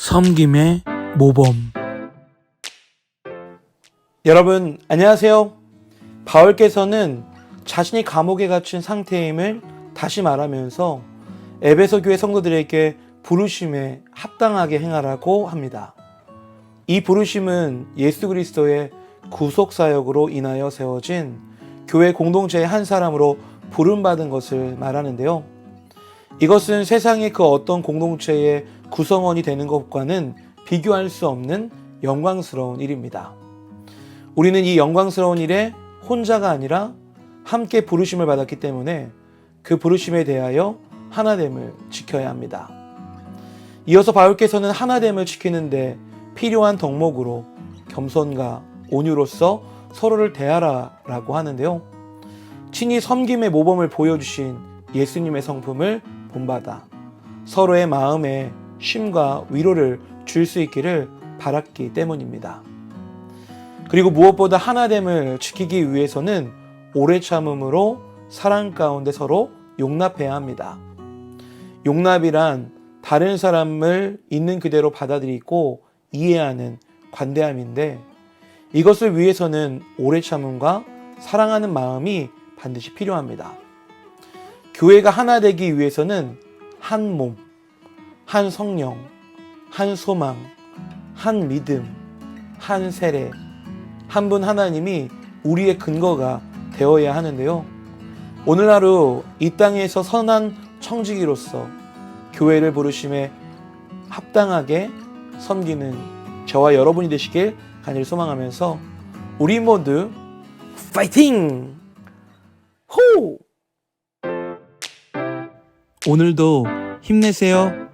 섬김의 모범 여러분 안녕하세요. 바울께서는 자신이 감옥에 갇힌 상태임을 다시 말하면서 에베소 교회 성도들에게 부르심에 합당하게 행하라고 합니다. 이 부르심은 예수 그리스도의 구속 사역으로 인하여 세워진 교회 공동체의 한 사람으로 부름 받은 것을 말하는데요. 이것은 세상의 그 어떤 공동체의 구성원이 되는 것과는 비교할 수 없는 영광스러운 일입니다. 우리는 이 영광스러운 일에 혼자가 아니라 함께 부르심을 받았기 때문에 그 부르심에 대하여 하나됨을 지켜야 합니다. 이어서 바울께서는 하나됨을 지키는데 필요한 덕목으로 겸손과 온유로서 서로를 대하라라고 하는데요. 친히 섬김의 모범을 보여주신 예수님의 성품을 본받아 서로의 마음에 쉼과 위로를 줄 수 있기를 바랐기 때문입니다. 그리고 무엇보다 하나됨을 지키기 위해서는 오래 참음으로 사랑 가운데 서로 용납해야 합니다. 용납이란 다른 사람을 있는 그대로 받아들이고 이해하는 관대함인데 이것을 위해서는 오래 참음과 사랑하는 마음이 반드시 필요합니다. 교회가 하나 되기 위해서는 한 몸, 한 성령, 한 소망, 한 믿음, 한 세례, 한 분 하나님이 우리의 근거가 되어야 하는데요. 오늘 하루 이 땅에서 선한 청지기로서 교회를 부르심에 합당하게 섬기는 저와 여러분이 되시길 간절히 소망하면서 우리 모두 파이팅! 호! 오늘도 힘내세요.